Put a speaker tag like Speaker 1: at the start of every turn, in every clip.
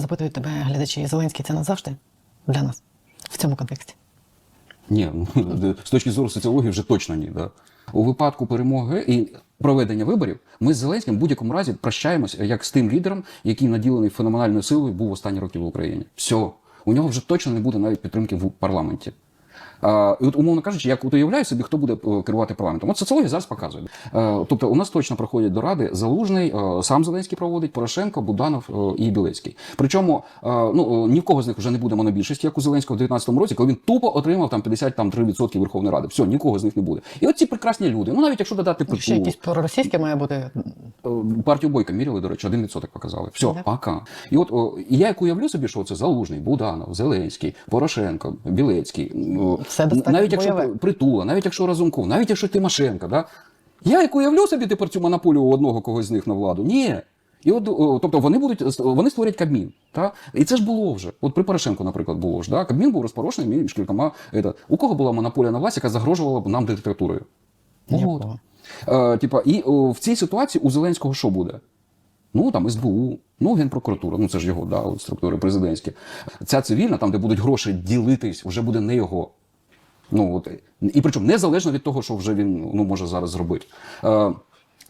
Speaker 1: Запитують тебе глядачі, Зеленський це назавжди для нас в цьому контексті.
Speaker 2: Ні, ну, з точки зору соціології вже точно ні. Да. У випадку перемоги і проведення виборів ми з Зеленським в будь-якому разі прощаємося як з тим лідером, який наділений феноменальною силою був останні роки в Україні. Все. У нього вже точно не буде навіть підтримки в парламенті. І от, умовно кажучи, як от уявляю собі, хто буде е, керувати парламентом. От соціологія зараз показує. Е, тобто, у нас точно проходять до ради Залужний, е, сам Зеленський проводить, Порошенко, Буданов і Білецький. Причому ну, ні в кого з них вже не буде монобільшості, як у Зеленського в 19 році, коли він тупо отримав там 53% Верховної Ради. Все, нікого з них не буде. І от ці прекрасні люди. Ну навіть якщо додати
Speaker 1: Ще якісь проросійське має бути.
Speaker 2: Е, партію Бойка міряли, до речі, 1% показали. Все,
Speaker 1: Да.
Speaker 2: пока. І от о, я як уявлю собі, що це Залужний, Буданов, Зеленський, Порошенко, Білецький,
Speaker 1: Все
Speaker 2: навіть якщо
Speaker 1: бойове.
Speaker 2: притула, навіть якщо Разумков, навіть якщо Тимошенко, да? я як уявлю собі тепер цю монополію у одного когось з них на владу. Ні. І от, о, тобто вони будуть вони створять Кабмін. Та? І це ж було вже. От при Порошенку, наприклад, було ж. Да? Кабмін був розпорошений між кількома. Это, у кого була монополія на власть, яка загрожувала б нам диктатурою? От. Е, типа, і о, в цій ситуації у Зеленського що буде? Ну там СБУ, ну Генпрокуратура, ну це ж його, да, от структури президентські. Ця цивільна, там, де будуть гроші ділитись, вже буде не його. Ну от і причому незалежно від того, що вже він ну може зараз зробити. Е,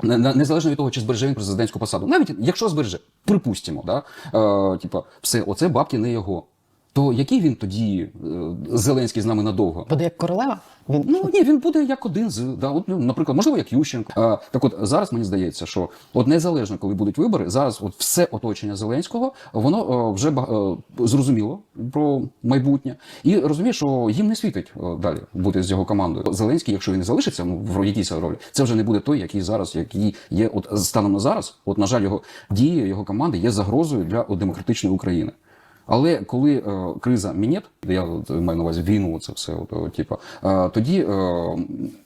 Speaker 2: не- не- Незалежно від того, чи збереже він президентську посаду. Навіть якщо збереже, припустимо, да, е, типа, все, оце бабки не його. То який він тоді е, Зеленський з нами надовго?
Speaker 1: Буде як королева? Він
Speaker 2: Ну ні, він буде як один з да, от, ну, наприклад, можливо, як Ющенко. А, так от зараз мені здається, що от незалежно, коли будуть вибори, зараз от все оточення Зеленського, воно е, вже ба- е, зрозуміло про майбутнє і розуміє, що їм не світить е, далі бути з його командою. Зеленський, якщо він не залишиться, ну в якійсь ролі, це вже не буде той, який зараз, який є от станом на зараз. От на жаль, його дії, його команди є загрозою для от, демократичної України. Але коли е, криза мінет, я маю на увазі війну, це все, от, типу, е, тоді е,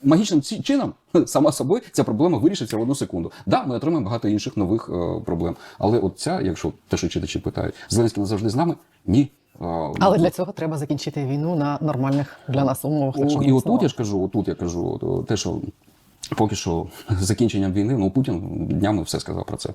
Speaker 2: магічним чином сама собою ця проблема вирішиться в одну секунду. Да, ми отримаємо багато інших нових е, проблем. Але от ця, якщо те, що читачі питають, Зеленський назавжди з нами? Ні. Е,
Speaker 1: Але для цього треба закінчити війну на нормальних для нас умовах.
Speaker 2: О, і отут я ж кажу, отут я кажу, те, що поки що закінченням війни, ну Путін днями все сказав про це.